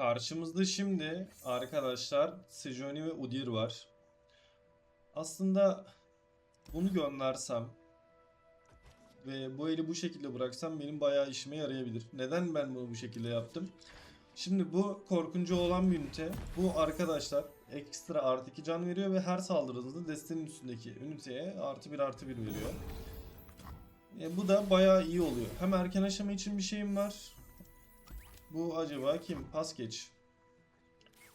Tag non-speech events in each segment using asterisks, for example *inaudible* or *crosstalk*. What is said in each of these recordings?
Karşımızda şimdi arkadaşlar Sejuani ve Udyr var. Aslında bunu göndersem ve bu eli bu şekilde bıraksam benim bayağı işime yarayabilir. Neden ben bunu bu şekilde yaptım? Şimdi bu korkuncu olan bir ünite. Bu arkadaşlar ekstra artı 2 can veriyor ve her saldırınızda destenin üstündeki üniteye artı 1 artı 1 veriyor. E, bu da bayağı iyi oluyor. Hem erken aşama için bir şeyim var. Bu acaba kim? Pas geç.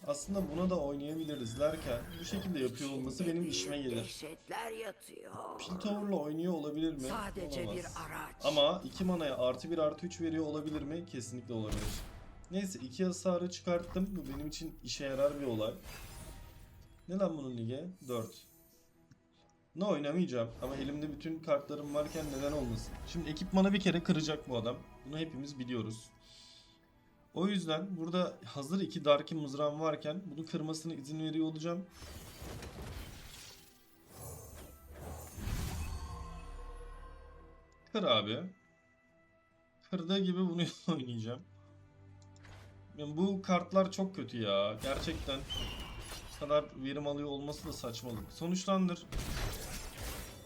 Aslında buna da oynayabiliriz derken bu şekilde yapıyor olması benim işime gelir. Dehşetler yatıyor. Piltover'la oynuyor olabilir mi? Sadece Olamaz. bir araç. Ama 2 manaya artı 1 artı 3 veriyor olabilir mi? Kesinlikle olabilir. Neyse 2 hasarı çıkarttım. Bu benim için işe yarar bir olay. Ne lan bunun lige? 4. Ne oynamayacağım ama elimde bütün kartlarım varken neden olmasın? Şimdi ekipmanı bir kere kıracak bu adam. Bunu hepimiz biliyoruz. O yüzden burada hazır iki Darkin mızrağım varken bunu kırmasına izin veriyor olacağım. Kır abi. Kırdığı gibi bunu *laughs* oynayacağım. Yani bu kartlar çok kötü ya. Gerçekten bu kadar verim alıyor olması da saçmalık. Sonuçlandır.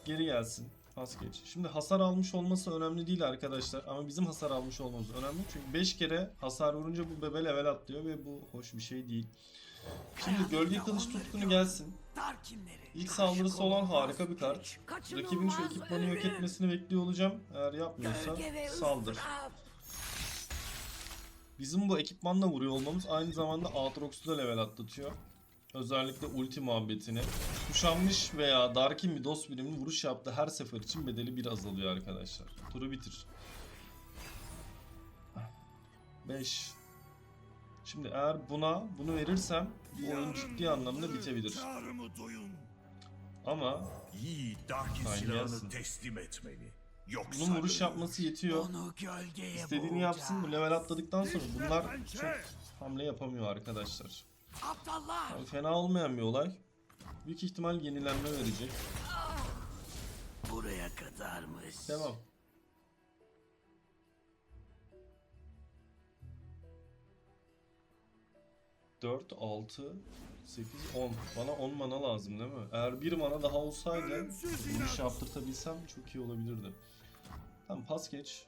Geri gelsin. Pas geç. Şimdi hasar almış olması önemli değil arkadaşlar. Ama bizim hasar almış olmamız önemli. Çünkü 5 kere hasar vurunca bu bebe level atlıyor ve bu hoş bir şey değil. Şimdi gölge kılıç tutkunu gelsin. Darkinleri. İlk saldırısı olan harika bir kart. Rakibin şu ekipmanı yok etmesini bekliyor olacağım. Eğer yapmıyorsa saldır. Bizim bu ekipmanla vuruyor olmamız aynı zamanda Aatrox'u da level atlatıyor. Özellikle ulti muhabbetini. Kuşanmış veya Darkin bir dost biriminin vuruş yaptığı her sefer için bedeli bir azalıyor arkadaşlar. Turu bitir. 5. Şimdi eğer buna bunu verirsem bu oyun ciddi anlamda bitebilir. Ama Yiğit Darkin Sen silahını teslim etmeli. Yoksa bunun vuruş yapması yetiyor. İstediğini yapsın bu level atladıktan sonra bunlar çok hamle yapamıyor arkadaşlar. Aptallar. Yani fena olmayan bir olay. Büyük ihtimal yenilenme verecek. Buraya kadarmış. Devam. Dört, altı, sekiz, on. Bana 10 mana lazım değil mi? Eğer bir mana daha olsaydı bu işi yaptırtabilsem çok iyi olabilirdi. Tamam pas geç.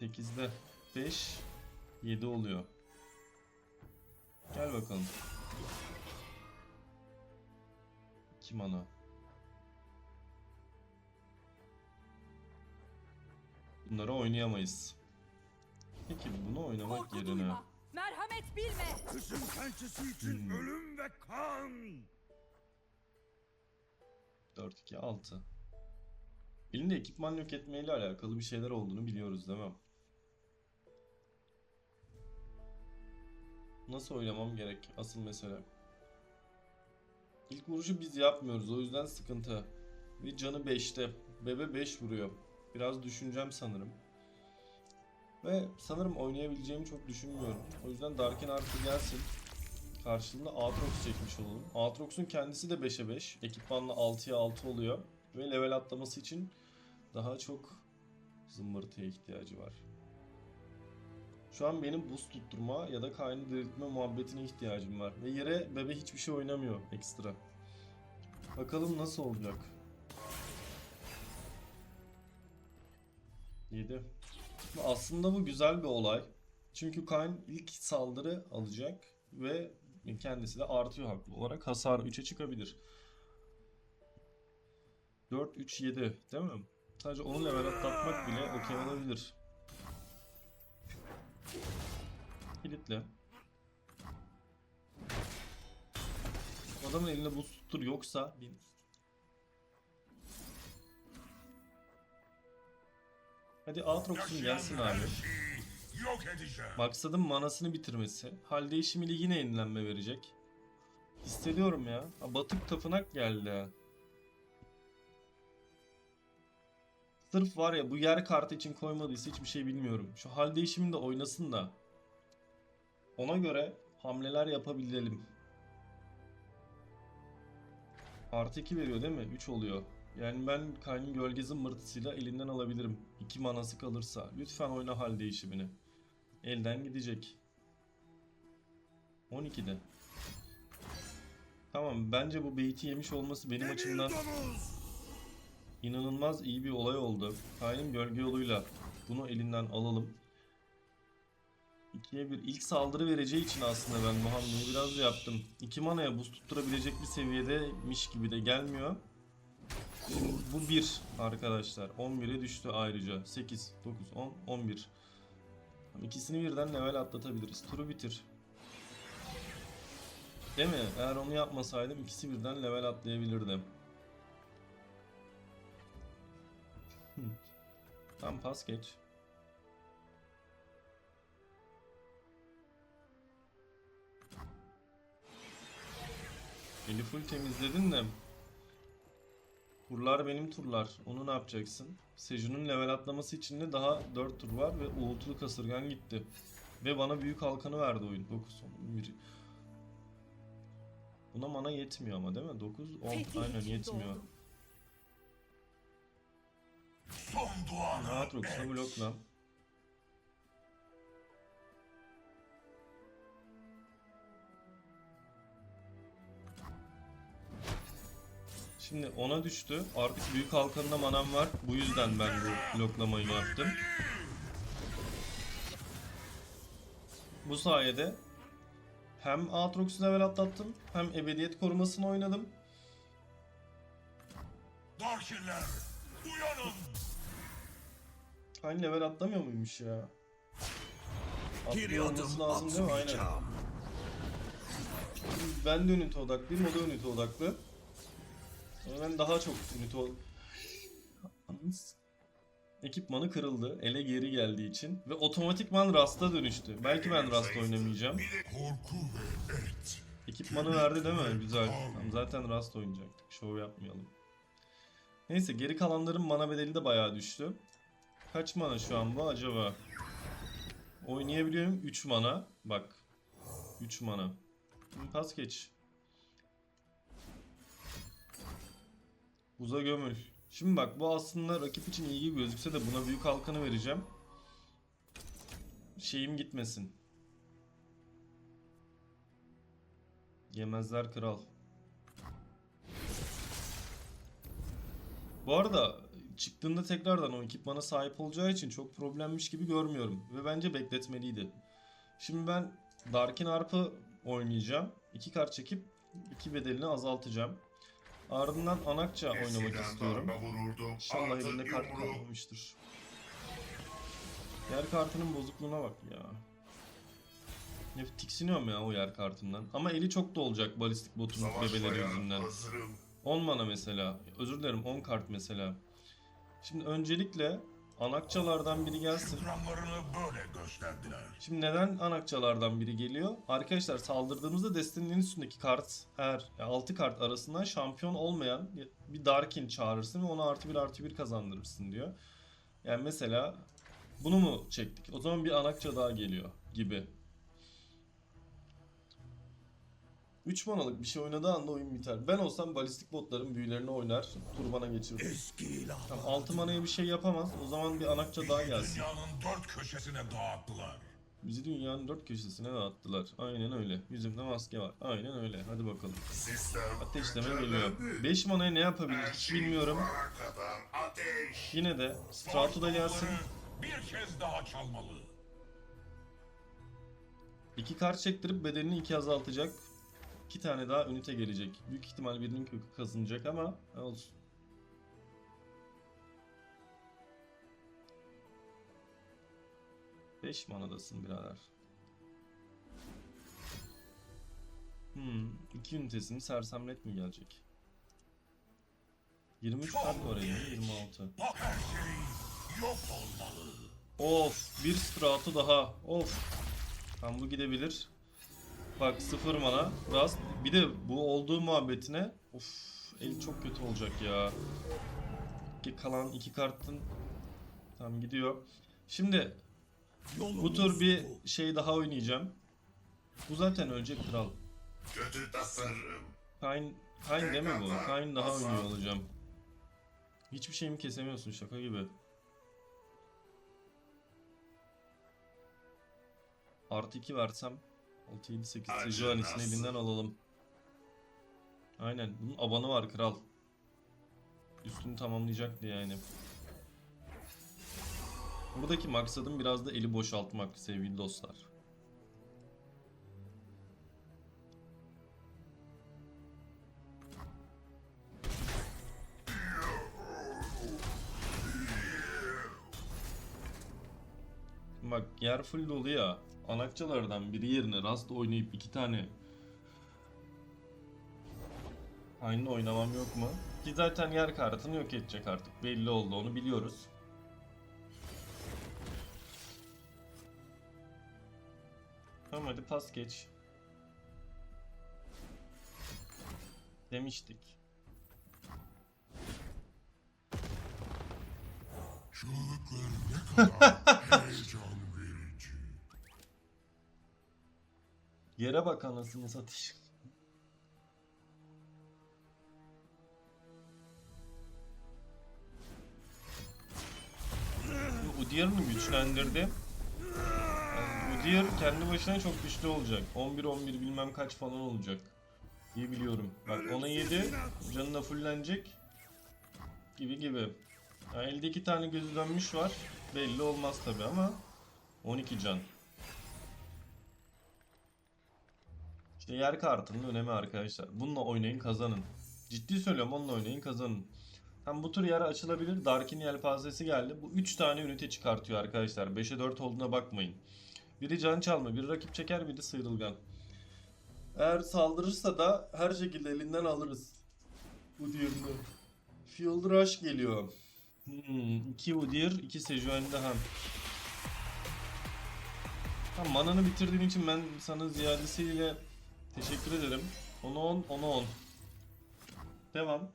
8'de 5, 7 oluyor. Gel bakalım. 2 mana. Bunları oynayamayız. Peki bunu oynamak Korku yerine duyma. Merhamet bilme. Kızın pençesi için Hmm. ölüm ve kan. 4 2 6. Elinde ekipman yok etmeyle alakalı bir şeyler olduğunu biliyoruz değil mi? Nasıl oynamam gerek? Asıl mesele. İlk vuruşu biz yapmıyoruz o yüzden sıkıntı. Ve canı 5'te. Bebe 5 vuruyor. Biraz düşüneceğim sanırım. Ve sanırım oynayabileceğimi çok düşünmüyorum. O yüzden Darkin artı gelsin. Karşılığında Aatrox çekmiş olalım. Aatrox'un kendisi de 5'e 5. Ekipmanla 6'ya 6 oluyor. Ve level atlaması için daha çok zımbırtıya ihtiyacı var. Şu an benim boost tutturma ya da kaynı diriltme muhabbetine ihtiyacım var. Ve yere bebe hiçbir şey oynamıyor ekstra. Bakalım nasıl olacak. 7. Aslında bu güzel bir olay. Çünkü Kayn ilk saldırı alacak ve kendisi de artıyor haklı olarak. Hasar 3'e çıkabilir. 4, 3, 7 değil mi? Sadece onu level atlatmak bile okey olabilir. Kilitle. Adamın elinde buz tuttur yoksa bin. Hadi Aatrox'un gelsin abi. Maksadım manasını bitirmesi. Hal değişimiyle yine yenilenme verecek. Hissediyorum ya. Ha, Batık tapınak geldi. Sırf var ya bu yer kartı için koymadıysa hiçbir şey bilmiyorum. Şu hal değişimini de oynasın da. Ona göre hamleler yapabilelim. Artı 2 veriyor değil mi? 3 oluyor. Yani ben Kayn'ın gölge zımbırtısıyla elinden alabilirim. 2 manası kalırsa. Lütfen oyna hal değişimini. elden gidecek. 12'de. Tamam bence bu beyti yemiş olması benim açımdan inanılmaz iyi bir olay oldu. Kain'in gölge yoluyla bunu elinden alalım. 2'ye 1 ilk saldırı vereceği için aslında ben bu hamleyi biraz yaptım. 2 manaya buz tutturabilecek bir seviyedeymiş gibi de gelmiyor. Bu 1 arkadaşlar. 11'e düştü ayrıca. 8, 9, 10, 11. Tamam, İkisini birden level atlatabiliriz. Turu bitir. Değil mi? Eğer onu yapmasaydım ikisi birden level atlayabilirdim. Tamam pas geç. Eli full temizledin de Turlar benim turlar. Onu ne yapacaksın? Seju'nun level atlaması için de daha 4 tur var ve uğultulu kasırgan gitti. Ve bana büyük halkanı verdi oyun. 9, 11. Buna mana yetmiyor ama değil mi? 9, 10. Fetih Aynen yetmiyor. Son duanı Rahat Rox'a et. blokla. Şimdi ona düştü. Artık büyük halkanında manam var. Bu yüzden ben bu bloklamayı yaptım. Bu sayede hem Aatrox'u level atlattım hem ebediyet korumasını oynadım. Darkiller. Uyanın. Aynı level atlamıyor muymuş ya? Adım lazım değil mi? Aynen. Ben de ünite odaklıyım, o da ünite odaklı. Ama ben daha çok ünite. Anız. Ekipmanı kırıldı. Ele geri geldiği için. Ve otomatikman Rust'a dönüştü. Belki ben Rust oynamayacağım. Ekipmanı verdi değil mi? Güzel. Tamam, zaten Rust oynayacaktık. Şov yapmayalım. Neyse geri kalanların mana bedeli de bayağı düştü. Kaç mana şu an bu acaba? Oynayabiliyorum 3 mana. Bak. 3 mana. Pas geç. Buza gömül. Şimdi bak bu aslında rakip için iyi gibi gözükse de buna büyük halkanı vereceğim. Şeyim gitmesin. Yemezler kral. Bu arada çıktığında tekrardan o ekipmana sahip olacağı için çok problemmiş gibi görmüyorum. Ve bence bekletmeliydi. Şimdi ben Darkin Harp'ı oynayacağım. İki kart çekip iki bedelini azaltacağım. Ardından Anakça oynamak istiyorum. İnşallah elinde kart kalmamıştır. Yer kartının bozukluğuna bak ya. Ne tiksiniyorum ya o yer kartından. Ama eli çok da olacak balistik botun bebeleri yüzünden. hazırım. 10 mana mesela. Özür dilerim 10 kart mesela. Şimdi öncelikle anakçalardan biri gelsin. Şükranlarını böyle gösterdiler. Şimdi neden anakçalardan biri geliyor? Arkadaşlar saldırdığımızda destenin üstündeki kart eğer 6 kart arasından şampiyon olmayan bir Darkin çağırırsın ve ona artı bir artı bir kazandırırsın diyor. Yani mesela bunu mu çektik? O zaman bir anakça daha geliyor gibi. 3 manalık bir şey oynadığı anda oyun biter. Ben olsam balistik botların büyülerini oynar, turbana ilahlar. Tamam 6 manaya bir şey yapamaz. O zaman bir anakça daha gelsin. Dünyanın dört köşesine dağıttılar. Bizi dünyanın dört köşesine dağıttılar. Aynen öyle. Yüzümde maske var. Aynen öyle. Hadi bakalım. Ateşleme geliyor. 5 manaya ne yapabilir hiç bilmiyorum. kadar ateş. Yine de Stratu da gelsin. Bir kez daha çalmalı. İki kart çektirip bedelini iki azaltacak. İki tane daha ünite gelecek. Büyük ihtimal birinin kökü kazınacak ama olsun. Beş manadasın birader. Hmm, iki ünitesini sersemlet mi gelecek? 23 kart var elinde, 26. Bak her şey yok olmalı. Of bir stratu daha. Of. Tam bu gidebilir. Bak sıfır mana. Rast. Bir de bu olduğu muhabbetine. Of. El çok kötü olacak ya. Kalan iki kartın tam gidiyor. Şimdi bu tur bir şey daha oynayacağım. Bu zaten ölecek kral. Kötü tasarım. Kain, Kain deme bu. Kain daha oynuyor olacağım. Hiçbir şeyimi kesemiyorsun şaka gibi. Artı 2 versem 6, 7, 8 Sejuani'sini Acınası. elinden alalım. Aynen. Bunun abanı var kral. Üstünü tamamlayacaktı yani. Buradaki maksadım biraz da eli boşaltmak sevgili dostlar. Bak yer full dolu ya. Anakçalardan biri yerine Rust oynayıp iki tane Aynı oynamam yok mu? Ki zaten yer kartını yok edecek artık. Belli oldu onu biliyoruz. Tamam hadi pas geç. Demiştik. Çığlıkları ne kadar *laughs* heyecan Yere bak anasını satış. Udyr'ını güçlendirdi. Yani Udyr kendi başına çok güçlü olacak. 11-11 bilmem kaç falan olacak. İyi biliyorum. Bak ona 7 canına fullenecek. Gibi gibi. Yani elde iki tane gözü dönmüş var. Belli olmaz tabi ama 12 can. İşte yer kartının önemi arkadaşlar. Bununla oynayın kazanın. Ciddi söylüyorum onunla oynayın kazanın. Hem bu tür yer açılabilir. Darkin yelpazesi geldi. Bu 3 tane ünite çıkartıyor arkadaşlar. 5'e 4 olduğuna bakmayın. Biri can çalma, biri rakip çeker, biri sıyrılgan. Eğer saldırırsa da her şekilde elinden alırız. Bu diğerinde. Field Rush geliyor. Hmm, 2 Udyr, 2 Sejuani daha. Tamam mananı bitirdiğin için ben sana ziyadesiyle teşekkür ederim. 10 10 10 10. Devam.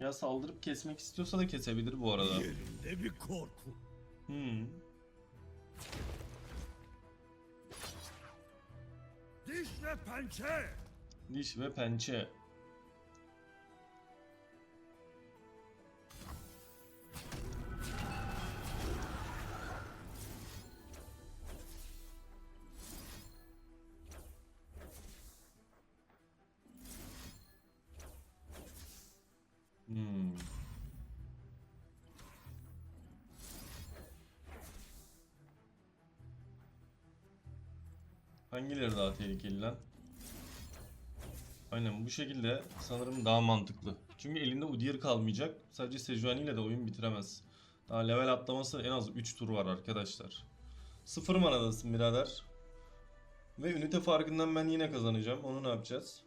Ya saldırıp kesmek istiyorsa da kesebilir bu arada. Yerinde bir korku. Hmm. Diş ve pençe. Diş ve pençe. Hangileri daha tehlikeli lan? Aynen bu şekilde sanırım daha mantıklı. Çünkü elinde Udyr kalmayacak. Sadece Sejuani ile de oyun bitiremez. Daha level atlaması en az 3 tur var arkadaşlar. Sıfır manadasın birader. Ve ünite farkından ben yine kazanacağım. Onu ne yapacağız?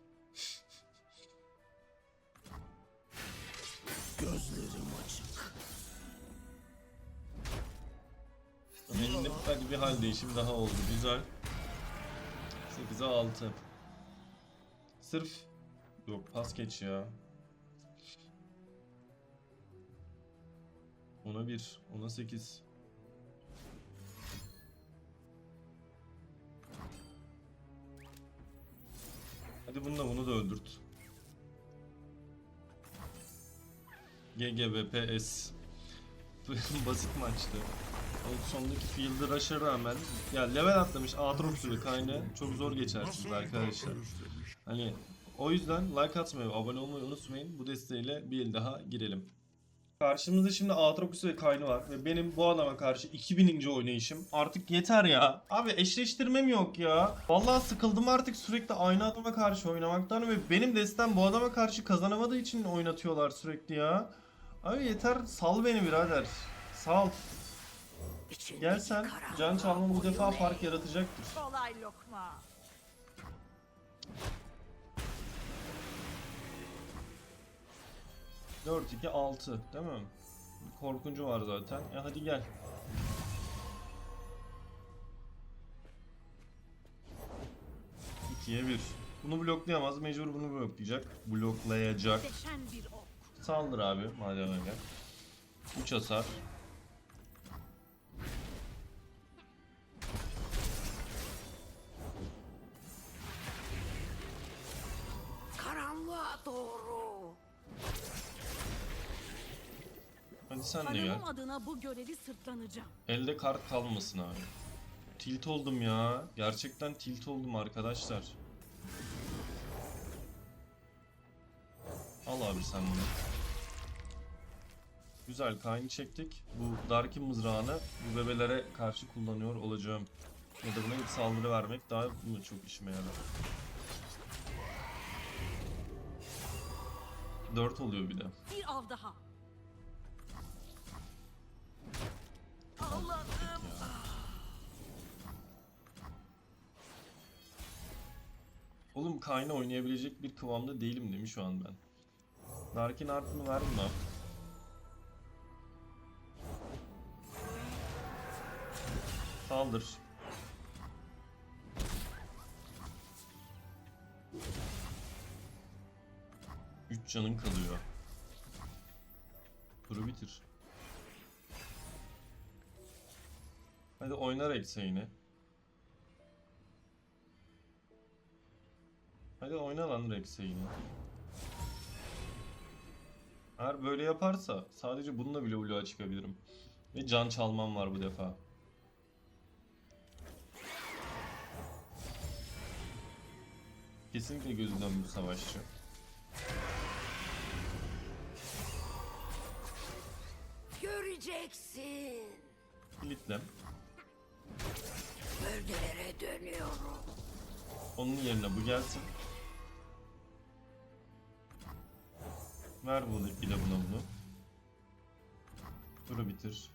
Gözlerim açık. Elinde hadi bir hal değişim daha oldu. Güzel. 8'e 6. Sırf yok pas geç ya. Ona 1, ona 8. Hadi bununla bunu da öldürt. GGVPS. *laughs* Basit maçtı. O sondaki Field Rush'a rağmen ya level atlamış Aatrox gibi kaynağı çok zor geçersiniz arkadaşlar. Hani o yüzden like atmayı, abone olmayı unutmayın. Bu desteğiyle bir el daha girelim. Karşımızda şimdi Aatrox ve Kaynı var ve benim bu adama karşı 2000. oynayışım. Artık yeter ya. Abi eşleştirmem yok ya. Vallahi sıkıldım artık sürekli aynı adama karşı oynamaktan ve benim destem bu adama karşı kazanamadığı için oynatıyorlar sürekli ya. Abi yeter sal beni birader. Sal. Gel sen. Can çalma bu defa fark yaratacaktır. Kolay lokma. Dört, 2 6 değil mi? Korkuncu var zaten. E hadi gel. İkiye bir. Bunu bloklayamaz. Mecbur bunu bloklayacak. Bloklayacak. Deşen bir ok. Saldır abi madem öyle. 3 hasar. Sen de gel. Hanımım adına bu görevi sırtlanacağım. Elde kart kalmasın abi. Tilt oldum ya. Gerçekten tilt oldum arkadaşlar. Al abi sen bunu. Güzel kaynı çektik. Bu Darkin mızrağını bu bebelere karşı kullanıyor olacağım. Ya da buna ilk saldırı vermek daha mı çok işime yarar. 4 oluyor bir de. Bir av daha. Allah'ım. Oğlum Kayn'a oynayabilecek bir kıvamda değilim değil mi şu an ben? Darkin artıını verdim mi? Saldır. Üç canın kalıyor. Turu bitir. Hadi oynar ekseğini. Hadi oyna lan Rex'e Eğer böyle yaparsa sadece bununla bile Blue'a çıkabilirim. Ve can çalmam var bu defa. Kesinlikle gözü dönmüş savaşçı. Göreceksin. Kilitle. Bölgelere dönüyorum. Onun yerine bu gelsin. Ver bunu bir de buna bunu. Turu bitir.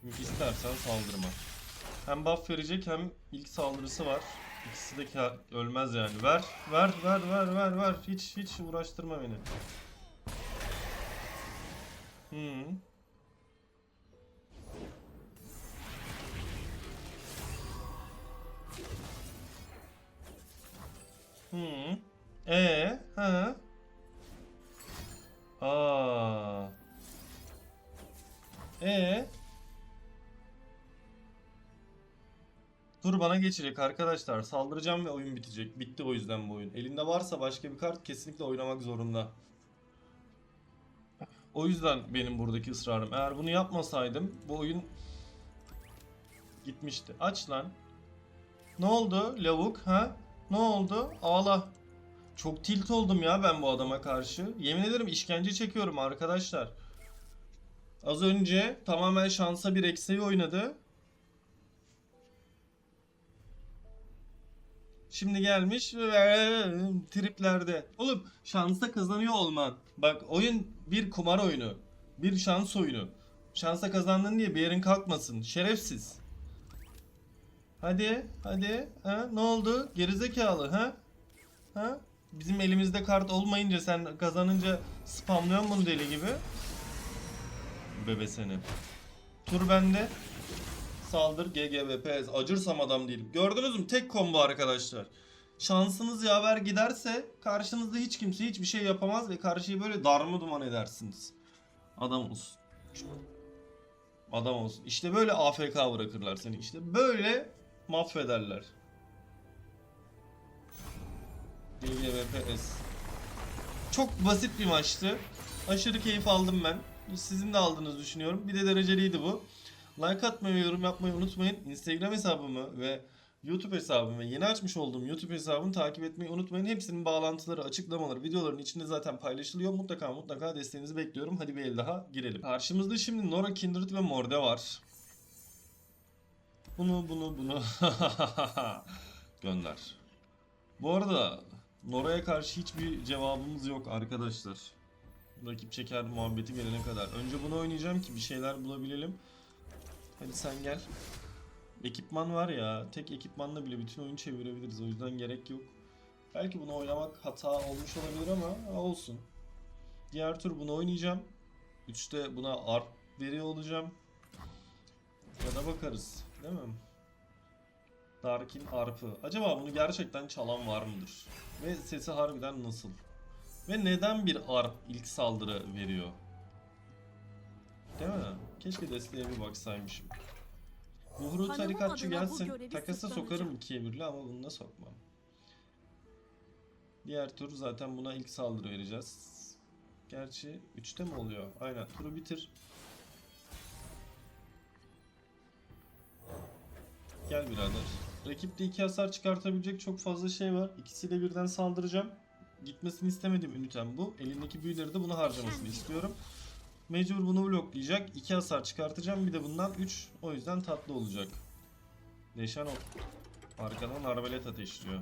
Şimdi istersen saldırma. Hem buff verecek hem ilk saldırısı var. İkisi de ölmez yani. Ver, ver, ver, ver, ver, ver. Hiç hiç uğraştırma beni. Hmm. Hı. E, ha. Aa. E. Dur bana geçecek arkadaşlar. Saldıracağım ve oyun bitecek. Bitti o yüzden bu oyun. Elinde varsa başka bir kart kesinlikle oynamak zorunda. O yüzden benim buradaki ısrarım. Eğer bunu yapmasaydım bu oyun gitmişti. Aç lan. Ne oldu lavuk ha? Ne oldu? Ağla. Çok tilt oldum ya ben bu adama karşı. Yemin ederim işkence çekiyorum arkadaşlar. Az önce tamamen şansa bir eksiği oynadı. Şimdi gelmiş *laughs* triplerde. Oğlum şansa kazanıyor olman. Bak oyun bir kumar oyunu. Bir şans oyunu. Şansa kazandın diye bir yerin kalkmasın. Şerefsiz. Hadi, hadi. Ha, ne oldu? Gerizekalı, ha? Ha? Bizim elimizde kart olmayınca sen kazanınca spamlıyor bunu deli gibi. Bebe seni. Tur bende. Saldır GGVP. Acırsam adam değilim. Gördünüz mü? Tek combo arkadaşlar. Şansınız yaver giderse karşınızda hiç kimse hiçbir şey yapamaz ve karşıyı böyle darma duman edersiniz. Adam olsun. Adam olsun. İşte böyle AFK bırakırlar seni. İşte böyle mahvederler. GGVPS. Çok basit bir maçtı. Aşırı keyif aldım ben. Sizin de aldığınızı düşünüyorum. Bir de dereceliydi bu. Like atmayı yorum yapmayı unutmayın. Instagram hesabımı ve YouTube hesabımı ve yeni açmış olduğum YouTube hesabını takip etmeyi unutmayın. Hepsinin bağlantıları, açıklamaları, videoların içinde zaten paylaşılıyor. Mutlaka mutlaka desteğinizi bekliyorum. Hadi bir el daha girelim. Karşımızda şimdi Nora Kindred ve Morde var. Bunu bunu bunu *laughs* gönder. Bu arada Nora'ya karşı hiçbir cevabımız yok arkadaşlar. Rakip çeker muhabbeti gelene kadar. Önce bunu oynayacağım ki bir şeyler bulabilelim. Hadi sen gel. Ekipman var ya. Tek ekipmanla bile bütün oyunu çevirebiliriz. O yüzden gerek yok. Belki bunu oynamak hata olmuş olabilir ama olsun. Diğer tur bunu oynayacağım. 3'te buna art veriyor olacağım. Ya da bakarız. Değil mi? Darkin arpı. Acaba bunu gerçekten çalan var mıdır? Ve sesi harbiden nasıl? Ve neden bir arp ilk saldırı veriyor? Değil mi? Keşke desteğe bir baksaymışım. Buhru tarikatçı gelsin. Takasa sokarım ikiye birli ama bununla sokmam. Diğer tur zaten buna ilk saldırı vereceğiz. Gerçi 3'te mi oluyor? Aynen. Turu bitir. Gel birader. Rakipte iki hasar çıkartabilecek çok fazla şey var. İkisiyle birden saldıracağım. Gitmesini istemediğim ünitem bu. Elindeki büyüleri de bunu harcamasını istiyorum. Mecbur bunu bloklayacak. 2 hasar çıkartacağım. Bir de bundan 3. O yüzden tatlı olacak. Deşan o. Arkadan arbalet ateşliyor.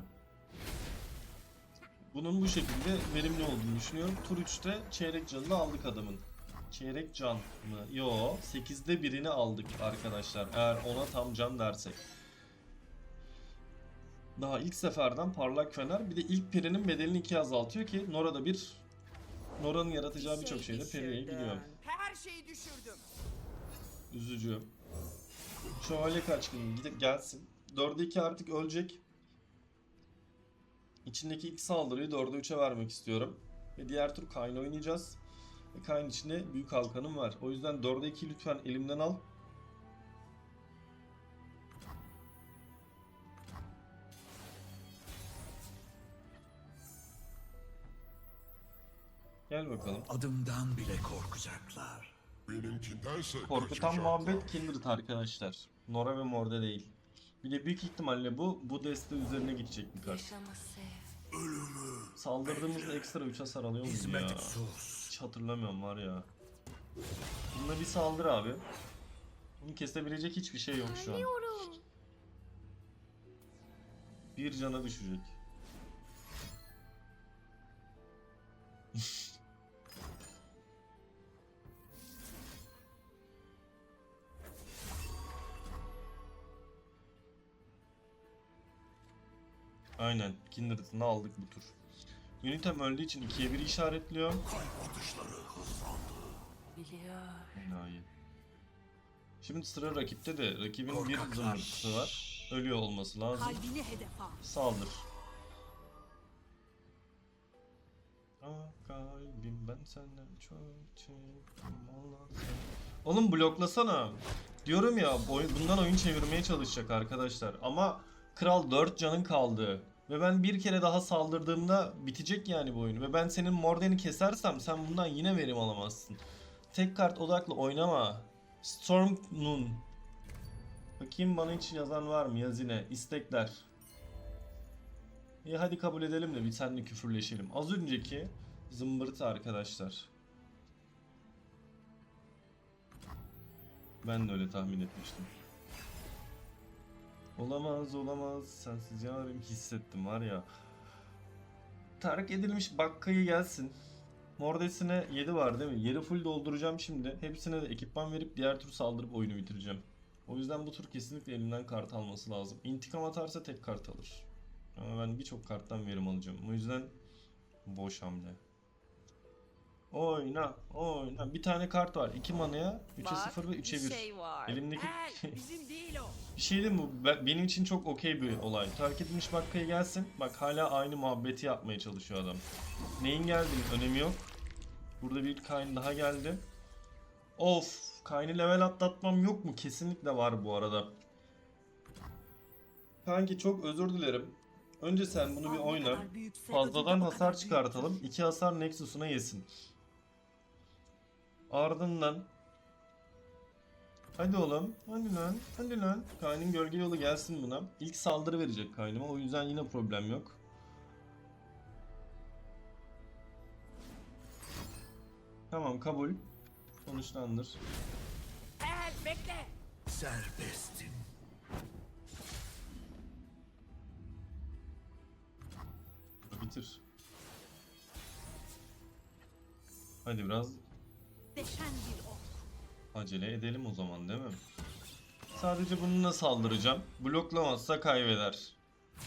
Bunun bu şekilde verimli olduğunu düşünüyorum. Tur 3'te çeyrek canını aldık adamın. Çeyrek can mı? Yo, 8'de birini aldık arkadaşlar. Eğer ona tam can dersek. Daha ilk seferden parlak fener bir de ilk pirinin bedelini ikiye azaltıyor ki Nora'da bir Nora'nın yaratacağı birçok şeyde periye gidiyor. Her şeyi düşürdüm. Üzücü. Şövalye kaçkın gidip gelsin. 4'e 2 artık ölecek. İçindeki ilk saldırıyı 4'e 3'e vermek istiyorum. Ve diğer tur Kayn oynayacağız. Ve Kayn içinde büyük halkanım var. O yüzden 4'e 2 lütfen elimden al. Gel bakalım. Adımdan bile korkacaklar. Benimkindense Korkutan muhabbet Kindred arkadaşlar. Nora ve Morde değil. Bir de büyük ihtimalle bu bu deste üzerine gidecek bir kart. Sev. Saldırdığımızda ekstra 3 hasar alıyor muydu ya? Hizmet sus. Hiç hatırlamıyorum var ya. Bununla bir saldır abi. Bunu kesebilecek hiçbir şey yok şu an. Bir cana düşecek. Aynen. Kindred'ını aldık bu tur. Unitem öldüğü için 2'ye 1 işaretliyor. Biliyor. Enayi. Şimdi sıra rakipte de. Rakibin bir Korkaklar. zımbırtısı var. Ölüyor olması lazım. Kalbini hedef al. Saldır. Ah kalbim ben senden çok çektim Oğlum bloklasana. Diyorum ya bundan oyun çevirmeye çalışacak arkadaşlar. Ama kral 4 canın kaldı. Ve ben bir kere daha saldırdığımda bitecek yani bu oyun. Ve ben senin Morden'i kesersem sen bundan yine verim alamazsın. Tek kart odaklı oynama. Storm Nun. Bakayım bana hiç yazan var mı? Yaz yine. İstekler. İyi hadi kabul edelim de bir seninle küfürleşelim. Az önceki zımbırtı arkadaşlar. Ben de öyle tahmin etmiştim. Olamaz olamaz sensiz yarim hissettim var ya. Terk edilmiş bakkayı gelsin. Mordesine 7 var değil mi? Yeri full dolduracağım şimdi. Hepsine de ekipman verip diğer tur saldırıp oyunu bitireceğim. O yüzden bu tur kesinlikle elimden kart alması lazım. İntikam atarsa tek kart alır. Ama ben birçok karttan verim alacağım. O yüzden boş hamle. Oyna, oyna. Bir tane kart var. 2 manaya 3'e 0 ve 3'e 1. şey var. Elimdeki Gel, *laughs* bizim değil o. bir şey değil mi? Benim için çok okey bir olay. Terk edilmiş bakkaya gelsin. Bak hala aynı muhabbeti yapmaya çalışıyor adam. Neyin geldiğinin önemi yok. Burada bir Kayn daha geldi. Of! Kayn'i level atlatmam yok mu? Kesinlikle var bu arada. Kanki çok özür dilerim. Önce sen bunu bir oyna. Fazladan hasar çıkartalım. 2 hasar Nexus'una yesin. Ardından Hadi oğlum. Hadi lan. Hadi lan. Kayn'ın gölge yolu gelsin buna. İlk saldırı verecek Kayn'ıma. O yüzden yine problem yok. Tamam kabul. Sonuçlandır. Gel, bekle. Serbestim. Bitir. Hadi biraz Deşen bir ok. Acele edelim o zaman değil mi? Sadece bununla saldıracağım. Bloklamazsa kaybeder.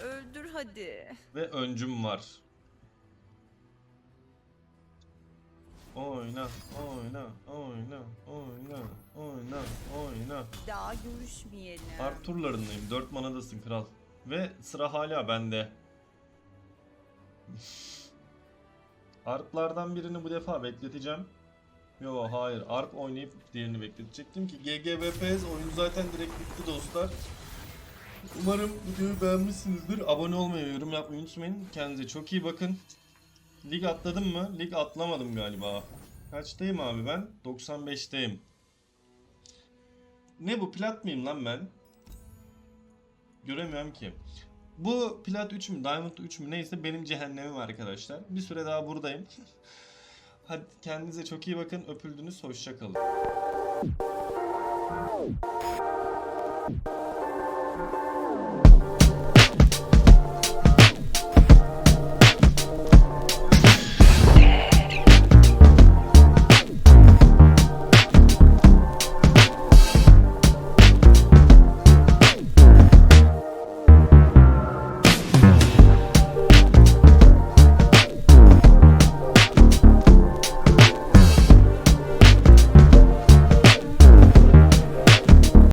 Öldür hadi. Ve öncüm var. Oyna, oyna, oyna, oyna, oyna, oyna. Daha görüşmeyelim. Art turlarındayım. 4 manadasın kral. Ve sıra hala bende. Arplardan birini bu defa bekleteceğim. Yo hayır. Arp oynayıp diğerini bekletecektim ki GGVPS oyun zaten direkt bitti dostlar. Umarım videoyu beğenmişsinizdir. Abone olmayı yorum yapmayı unutmayın. Kendinize çok iyi bakın. Lig atladım mı? Lig atlamadım galiba. Kaçtayım abi ben? 95'teyim. Ne bu plat mıyım lan ben? Göremiyorum ki. Bu plat 3 mü diamond 3 mü neyse benim cehennemim arkadaşlar. Bir süre daha buradayım. *laughs* Hadi kendinize çok iyi bakın. Öpüldünüz. Hoşça kalın.